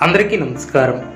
అందరికీ నమస్కారం.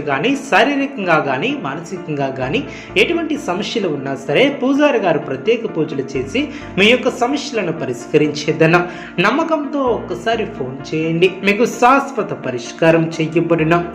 కానీ శారీరకంగా కానీ మానసికంగా కానీ ఎటువంటి సమస్యలు ఉన్నా సరే పూజారి గారు ప్రత్యేక పూజలు చేసి మీ యొక్క సమస్యలను పరిష్కరించేదన్న నమ్మకంతో ఒక్కసారి ఫోన్ చేయండి. మీకు శాశ్వత పరిష్కారం చేయబడిన.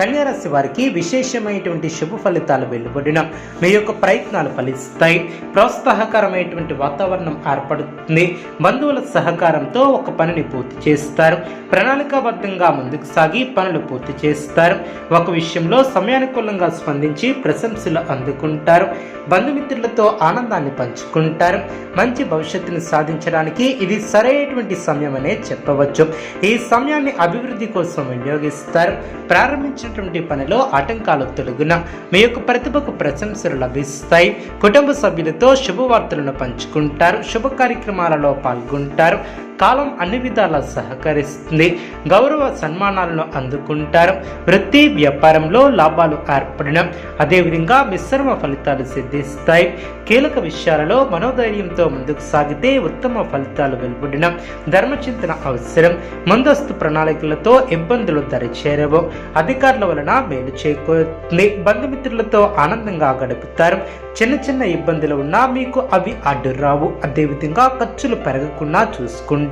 కన్యారాశి వారికి విశేషమైనటువంటి శుభ ఫలితాలు వెలువడిన. మీ యొక్క ప్రయత్నాలు ఫలిస్తాయి. ప్రోత్సాహకరమైనటువంటి వాతావరణం ఏర్పడుతుంది. బంధువుల సహకారంతో ఒక పనిని పూర్తి చేస్తారు. ప్రణాళికాబద్ధంగా ముందుకు సాగి పనులు పూర్తి చేస్తారు. ఒక విషయంలో సమయానుకూలంగా స్పందించి ప్రశంసలు అందుకుంటారు. బంధుమిత్రులతో ఆనందాన్ని పంచుకుంటారు. మంచి భవిష్యత్తును సాధించడానికి ఇది సరైనటువంటి సమయం అనే చెప్పవచ్చు. ఈ సమయాన్ని అభివృద్ధి కోసం వినియోగిస్తారు. ప్రారంభించినటువంటి పనిలో ఆటంకాలు తొలగున మీ యొక్క ప్రతిభకు ప్రశంసలు లభిస్తాయి. కుటుంబ సభ్యులతో శుభవార్తలను పంచుకుంటారు. శుభ కార్యక్రమాలలో పాల్గొంటారు. కాలం అన్ని విధాలా సహకరిస్తుంది. గౌరవ సన్మానాలను అందుకుంటారు. వృత్తి వ్యాపారంలో లాభాలు ఏర్పడడం అదేవిధంగా మిశ్రమ ఫలితాలు సిద్ధిస్తాయి. కీలక విషయాలలో మనోధైర్యంతో ముందుకు సాగితే ఉత్తమ ఫలితాలు వెలువడడం ధర్మచింతన అవసరం. ముందస్తు ప్రణాళికలతో ఇబ్బందులు దరిచేరవు. అధికారుల వలన మేలు చేకూరుతుంది. బంధుమిత్రులతో ఆనందంగా గడుపుతారు. చిన్న చిన్న ఇబ్బందులు ఉన్నా మీకు అవి అడ్డు రావు అదేవిధంగా ఖర్చులు పెరగకుండా చూసుకుంటారు.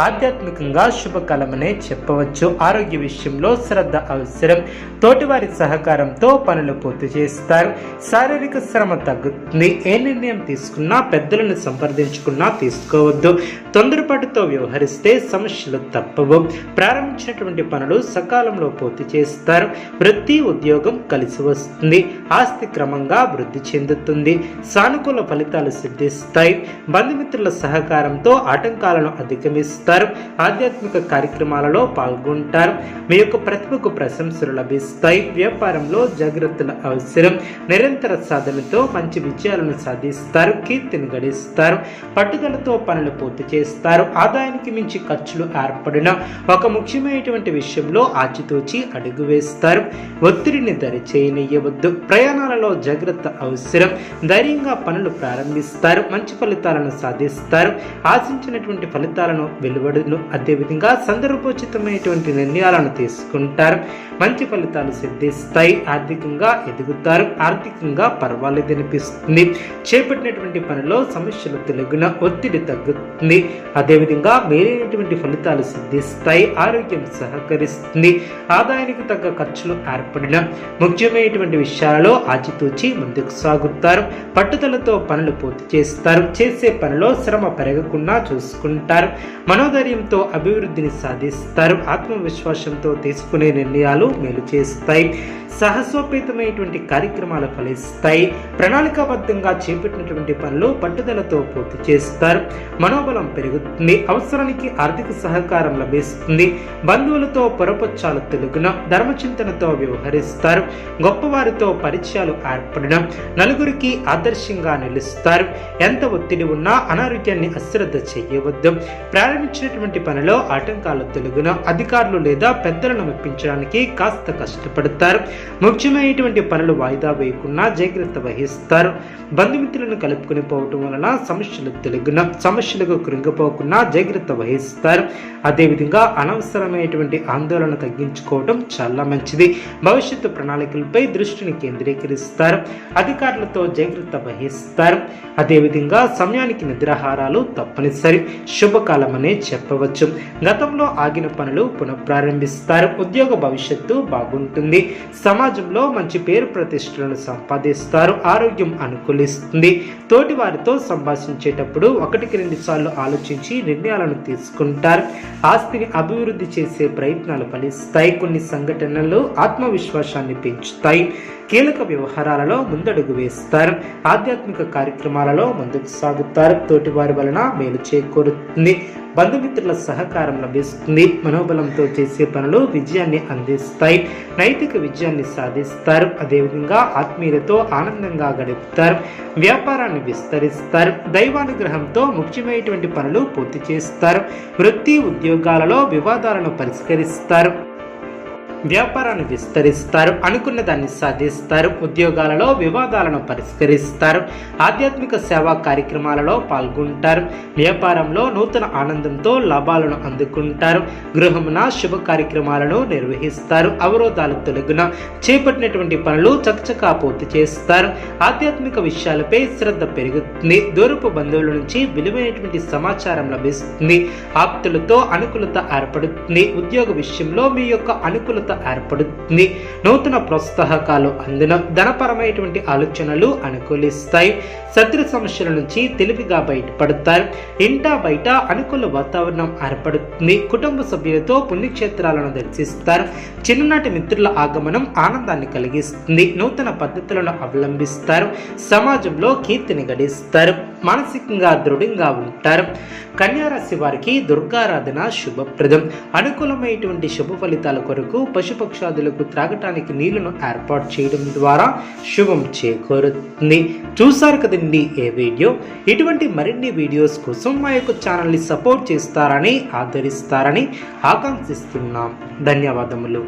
ఆధ్యాత్మికంగా శుభకాలమనే చెప్పవచ్చు. ఆరోగ్య విషయంలో శ్రద్ధ అవసరం. తోటివారి సహకారంతో పనులు పూర్తి చేస్తారు. శారీరక శ్రమ తగ్గుతుంది. ఏ నిర్ణయం తీసుకున్నా పెద్దలను సంప్రదించుకున్నా తీసుకోవద్దు. తొందరపాటుతో వ్యవహరిస్తే సమస్యలు తప్పవు. ప్రారంభించినటువంటి పనులు సకాలంలో పూర్తి చేస్తారు. వృత్తి ఉద్యోగం కలిసి వస్తుంది. ఆస్తి క్రమంగా వృద్ధి చెందుతుంది. సానుకూల ఫలితాలు సిద్ధిస్తాయి. బంధుమిత్రుల సహకారంతో ఆటంకాలను అధిగమిస్తారు. ఆధ్యాత్మిక కార్యక్రమాలలో పాల్గొంటారు. మీ యొక్క ప్రతిభకు ప్రశంసలు లభిస్తాయి. వ్యాపారంలో జాగ్రత్తల అవసరం. నిరంతర సాధనతో మంచి విజయాలను సాధిస్తారు. కీర్తిని గడిస్తారు. పట్టుదలతో పనులు పూర్తి చేస్తారు. ఆదాయానికి మించి ఖర్చులు ఏర్పడిన ఒక ముఖ్యమైనటువంటి విషయంలో ఆచితూచి అడుగు వేస్తారు. ఒత్తిడిని దరి చేయనియ్యవద్దు ప్రయాణాలలో జాగ్రత్త అవసరం. ధైర్యంగా పనులు ప్రారంభిస్తారు. మంచి ఫలితాలను సాధిస్తారు. ఆశించినటువంటి ఫలితాలు ఫలితాలను వెలువడును. అదేవిధంగా సందర్భోచితమైనటువంటి నిర్ణయాలను తీసుకుంటారు. మంచి ఫలితాలు సిద్ధిస్తాయి. ఆర్థికంగా ఎదుగుతారు. ఆర్థికంగా పర్వాలేదనిపిస్తుంది చేపట్టినటువంటి పనిలో సమస్యలు తొలగిన ఒత్తిడి తగ్గుతుంది. అదేవిధంగా మేలైనటువంటి ఫలితాలు సిద్ధిస్తాయి. ఆరోగ్యం సహకరిస్తుంది. ఆదాయానికి తగ్గ ఖర్చులు ఏర్పడిన ముఖ్యమైనటువంటి విషయాలలో ఆచితూచి ముందుకు సాగుతారు. పట్టుదలతో పనులు పూర్తి చేస్తారు. చేసే పనిలో శ్రమ పెరగకుండా చూసుకుంటారు. మనోధైర్యంతో అభివృద్ధిని సాధిస్తారు. ఆత్మవిశ్వాసంతో తీసుకునే నిర్ణయాలు మేలు చేస్తాయి. సాహసోపేతమైనటువంటి కార్యక్రమాలు ఫలిస్తాయి. ప్రణాళికాబద్ధంగా చేపట్టినటువంటి పనులు పట్టుదలతో పూర్తి చేస్తారు. మనోబలం పెరుగుతుంది. అవసరానికి ఆర్థిక సహకారం లభిస్తుంది. బంధువులతో పొరపచ్చాలు తెలుగున ధర్మచింతనతో వ్యవహరిస్తారు. గొప్పవారితో పరిచయాలు ఏర్పడిన నలుగురికి ఆదర్శంగా నిలుస్తారు. ఎంత ఒత్తిడి ఉన్నా అనారోగ్యాన్ని అశ్రద్ధ చేయవద్దు. ప్రారంభించినటువంటి పనిలో ఆటంకాలు తెలుగున అధికారులు లేదా పెద్దలను మెప్పించడానికి కాస్త కష్టపడతారు. ముఖ్యమైనటువంటి పనులు వాయిదా వేయకుండా జాగ్రత్త వహిస్తారు. బంధుమిత్రులను కలుపుకొని పోవటం వలన సమస్యలు తెలుగున సమస్యలకు కృంగిపోకుండా జాగ్రత్త వహిస్తారు. అదేవిధంగా అనవసరమైనటువంటి ఆందోళన తగ్గించుకోవడం చాలా మంచిది. భవిష్యత్తు ప్రణాళికలపై దృష్టిని కేంద్రీకరిస్తారు. అధికారులతో జాగ్రత్త వహిస్తారు. అదేవిధంగా సమయానికి నిద్రాహారాలు తప్పనిసరి. శుభకాలమనే చెప్పవచ్చు. గతంలో ఆగిన పనులు పునఃప్రారంభిస్తారు. ఉద్యోగ భవిష్యత్తు బాగుంటుంది. సమాజంలో మంచి పేరు ప్రతిష్టలను సంపాదిస్తారు. ఆరోగ్యం అనుకూలిస్తుంది. తోటి వారితో సంభాషించేటప్పుడు ఒకటికి రెండు సార్లు ఆలోచించి నిర్ణయాలను తీసుకుంటారు. ఆస్తిని అభివృద్ధి చేసే ప్రయత్నాలు ఫలిస్తాయి. కొన్ని సంఘటనలు ఆత్మవిశ్వాసాన్ని పెంచుతాయి. కీలక వ్యవహారాలలో ముందడుగు వేస్తారు. ఆధ్యాత్మిక కార్యక్రమాలలో ముందుకు సాగుతారు. తోటివారి వలన మేలు చేకూరుతుంది. బంధుమిత్రుల సహకారం లభిస్తుంది. మనోబలంతో చేసే పనులు విజయాన్ని అందిస్తాయి. నైతిక విజయాన్ని సాధిస్తారు. అదేవిధంగా ఆత్మీయులతో ఆనందంగా గడుపుతారు. వ్యాపారాన్ని విస్తరిస్తారు. దైవానుగ్రహంతో ముఖ్యమైనటువంటి పనులు పూర్తి చేస్తారు. వృత్తి ఉద్యోగాలలో వివాదాలను పరిష్కరిస్తారు. వ్యాపారాన్ని విస్తరిస్తారు అనుకున్న దాన్ని సాధిస్తారు ఉద్యోగాలలో వివాదాలను పరిష్కరిస్తారు ఆధ్యాత్మిక సేవా కార్యక్రమాలలో పాల్గొంటారు వ్యాపారంలో నూతన ఆనందంతో లాభాలను అందుకుంటారు గృహమున శుభ కార్యక్రమాలను నిర్వహిస్తారు అవరోధాలు తొలగున చేపట్టినటువంటి పనులు చకచకా పూర్తి చేస్తారు ఆధ్యాత్మిక విషయాలపై శ్రద్ధ పెరుగుతుంది దూరపు బంధువుల నుంచి విలువైనటువంటి సమాచారం లభిస్తుంది ఆప్తులతో అనుకూలత ఏర్పడుతుంది ఉద్యోగ విషయంలో మీ యొక్క అనుకూలత ఏర్పడుతుంది. నూతన ప్రోత్సాహకాలు అందున ధనపరమైనటువంటి ఆలోచనలు అనుకూలిస్తాయి. శత్రు సమస్యల నుంచి తెలివిగా బయటపడతారు. ఇంటా బయట అనుకూల వాతావరణం ఏర్పడుతుంది. కుటుంబ సభ్యులతో పుణ్యక్షేత్రాలను దర్శిస్తారు. చిన్ననాటి మిత్రుల ఆగమనం ఆనందాన్ని కలిగిస్తుంది. నూతన పద్ధతులను అవలంబిస్తారు. సమాజంలో కీర్తిని గడిస్తారు. మానసికంగా దృఢంగా ఉంటారు. కన్యారాశి వారికి దుర్గారాధన శుభప్రదం. అనుకూలమైనటువంటి శుభ ఫలితాల కొరకు పశుపక్షాదులకు త్రాగటానికి నీళ్ళను ఏర్పాటు చేయడం ద్వారా శుభం చేకూరుతుంది. చూసారు కదండి ఏ వీడియో? ఇటువంటి మరిన్ని వీడియోస్ కోసం మా యొక్క ఛానల్ని సపోర్ట్ చేస్తారని ఆదరిస్తారని ఆకాంక్షిస్తున్నాం. ధన్యవాదములు.